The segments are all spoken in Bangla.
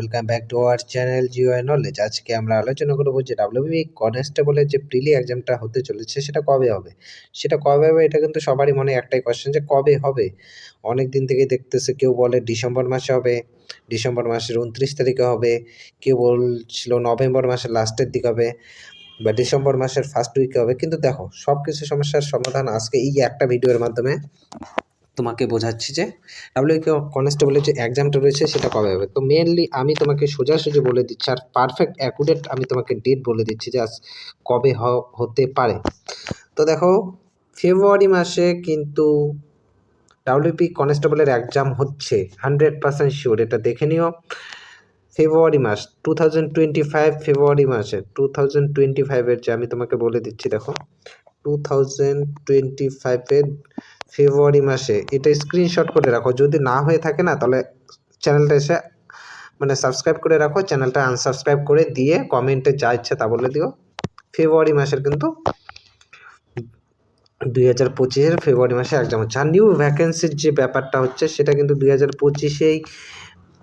Welcome back to our channel Geo Knowledge আজকে আমরা আলোচনা করব যে ডাব্লিউবি কনস্টেবলের যে প্রিলি এক্সামটা হতে চলেছে, সেটা কবে হবে? সেটা কবে হবে? এটা কিন্তু সবারই মনে একটাই কোয়েশ্চেন যে কবে হবে? অনেক দিন থেকেই দেখতেছে, কেউ বলে ডিসেম্বর মাসে হবে, ডিসেম্বর মাসের উনত্রিশ তারিখে হবে, কেউ বলছিল নভেম্বর মাসের লাস্টের দিকে হবে, বা ডিসেম্বর মাসের ফার্স্ট উইকে হবে। কিন্তু দেখো সব কিছু সমস্যার সমাধান আজকে এই একটা ভিডিওর মাধ্যমে তোমাকে বোঝাচ্ছি যে ডাব্লিউ কনস্টেবলের যে এক্সামটা রয়েছে সেটা কবে হবে? তো মেনলি আমি তোমাকে সোজাসুজি বলে দিচ্ছি আর পারফেক্ট অ্যাকুরেট আমি তোমাকে ডেট বলে দিচ্ছি যে আজ কবে হতে পারে। তো দেখো, ফেব্রুয়ারি মাসে কিন্তু ডাব্লিউপি কনস্টেবলের এক্সাম হচ্ছে হান্ড্রেড পার্সেন্ট শিওর এটা দেখে নিও। ফেব্রুয়ারি মাস two thousand twenty five February মাসে টু থাউজেন্ড টোয়েন্টি ফাইভের যে আমি তোমাকে বলে দিচ্ছি, দেখো টু থাউজেন্ড টোয়েন্টি ফাইভের ফেব্রুয়ারি মাসে, এটা স্ক্রিনশট করে রাখো। যদি না হয়ে থাকে না, তাহলে চ্যানেলটা এসে মানে সাবস্ক্রাইব করে রাখো চ্যানেলটা আনসাবস্ক্রাইব করে দিয়ে কমেন্টে যা ইচ্ছে তা বলে দিও। ফেব্রুয়ারি মাসের কিন্তু দুই হাজার পঁচিশের ফেব্রুয়ারি মাসে এক্সাম হচ্ছে। আর নিউ ভ্যাকেন্সির যে ব্যাপারটা হচ্ছে, সেটা কিন্তু দুই হাজার পঁচিশেই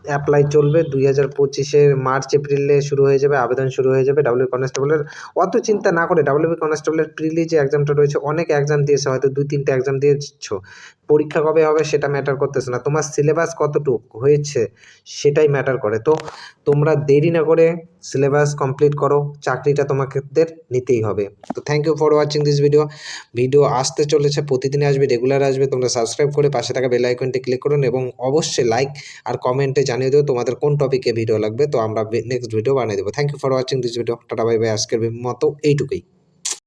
অ্যাপ্লাই চলবে। দুই হাজার পঁচিশের মার্চ, এপ্রিলে শুরু হয়ে যাবে, আবেদন শুরু হয়ে যাবে ডাব্লিউ কনস্টেবলের অত চিন্তা না করে ডাব্লিউ কনস্টেবলের প্রিলি যে এক্সামটা রয়েছে, অনেক এক্সাম দিয়েছে, হয়তো দুই তিনটে এক্সাম দিয়েছ। পরীক্ষা কবে হবে সেটা ম্যাটার করতেছে না। তোমার সিলেবাস কতটুকু হয়েছে সেটাই ম্যাটার করে। তো তোমরা দেরি না করে সিলেবাস কমপ্লিট করো, চাকরিটা তোমাদের নিতেই হবে। তো thank you for watching this video video আসতে চলেছে প্রতিদিন আসবে রেগুলার আসবে। তোমরা সাবস্ক্রাইব করে পাশে থাকা বেল আইকনটি ক্লিক করুন এবং অবশ্যই লাইক আর কমেন্টে জানিয়ে দেবো তোমাদের কোন টপিকে ভিডিও লাগবে। তো আমরা নেক্সট ভিডিও বানিয়ে দেবো। Thank you for watching this video ta-ta bye bye আজকের মতো এইটুকুই।